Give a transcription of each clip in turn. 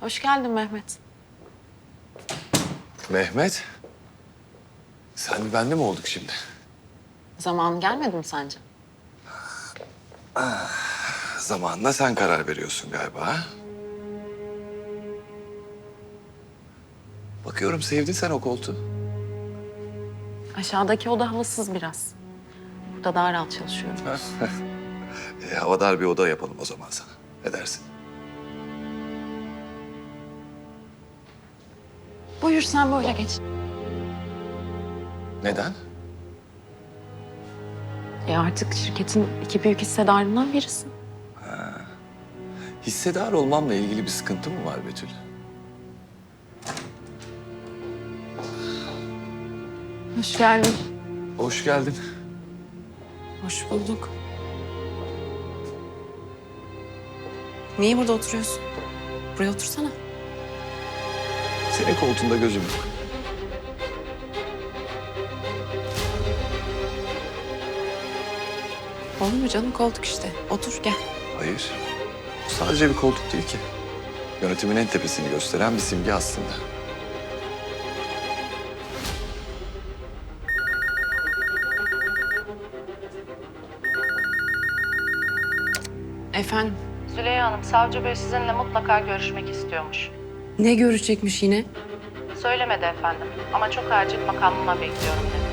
Hoş geldin Mehmet. Mehmet. Sen bende mi olduk şimdi? Zamanım gelmedi mi sence? Ah, zamanla sen karar veriyorsun galiba. Ha? Bakıyorum sevdin sen o koltuğu. Aşağıdaki oda havasız biraz. Burada daha rahat çalışıyorum. E, havadar bir oda yapalım o zaman sana. Ne dersin? Buyur sen böyle geç. Neden? Ya artık şirketin iki büyük hissedarından birisin. Hissedar olmamla ilgili bir sıkıntı mı var Betül? Hoş geldin. Hoş geldin. Hoş bulduk. Niye burada oturuyorsun? Buraya otursana. Senin koltuğunda gözüm yok. Olur mu canım koltuk işte. Otur gel. Hayır. Bu sadece bir koltuk değil ki. Yönetimin en tepesini gösteren bir simge aslında. Efendim? Züleyha Hanım, savcı bey sizinle mutlaka görüşmek istiyormuş. Ne görecekmiş yine? Söylemedi efendim ama çok acil makamıma bekliyorum dedi.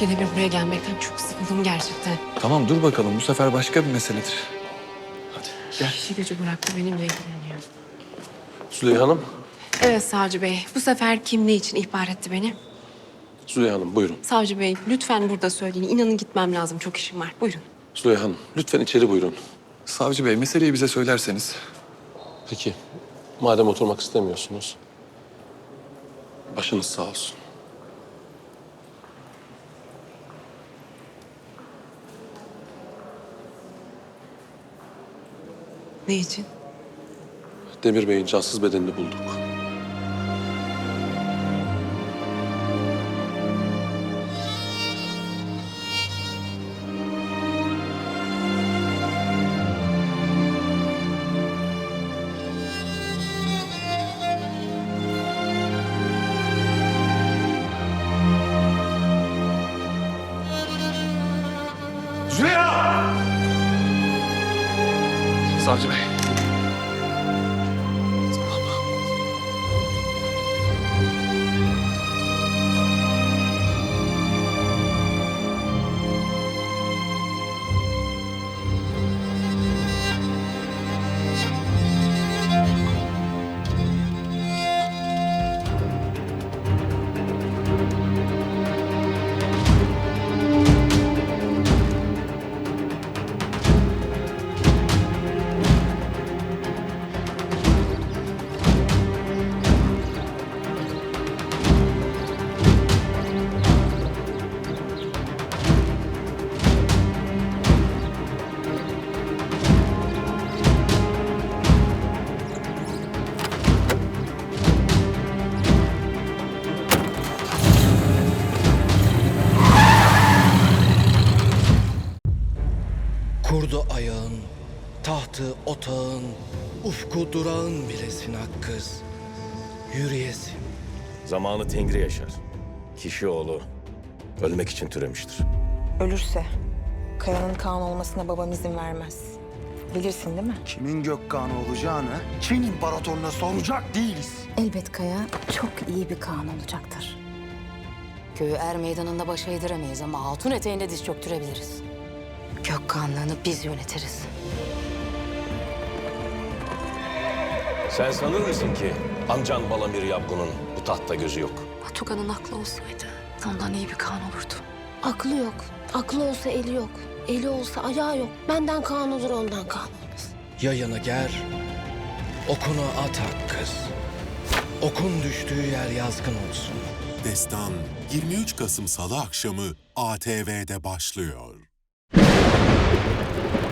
Yine bir buraya gelmekten çok sıkıldım gerçekten. Tamam dur bakalım bu sefer başka bir meseledir. Gel. İşi gücü bıraktı benimle ilgileniyor. Züleyha Hanım. Evet Savcı Bey, bu sefer kim ne için ihbar etti beni? Züleyha Hanım buyurun. Savcı Bey, lütfen burada söyleyin. İnanın gitmem lazım, çok işim var. Buyurun. Züleyha Hanım lütfen içeri buyurun. Savcı bey meseleyi bize söylerseniz. Peki madem oturmak istemiyorsunuz. Başınız sağ olsun. Ne için? Demir Bey'in cansız bedenini bulduk. Savcı bey. Kurdu ayağın, tahtı otağın, ufku durağın bilesin ak kız. Yürüyesin. Zamanı Tengri yaşar. Kişi oğlu ölmek için türemiştir. Ölürse Kaya'nın Kaan olmasına babam izin vermez. Bilirsin değil mi? Kimin Gökkan'ı olacağını Çin İmparatorluğuna soracak değiliz. Elbet Kaya çok iyi bir Kaan olacaktır. Köyü er meydanında baş eğdiremeyiz ama altın eteğinde diz çöktürebiliriz. Gökkanlığını biz yönetiriz. Sen sanır mısın ki amcan Balamir Yapgun'un bu tahtta gözü yok? Batukan'ın aklı olsaydı ondan iyi bir Kaan olurdu. Aklı yok. Aklı olsa eli yok. Eli olsa ayağı yok. Benden Kaan olur ondan Kaan olmaz. Yayını ger, okunu at kız. Okun düştüğü yer yazgın olsun. Destan 23 Kasım Salı akşamı ATV'de başlıyor. よし!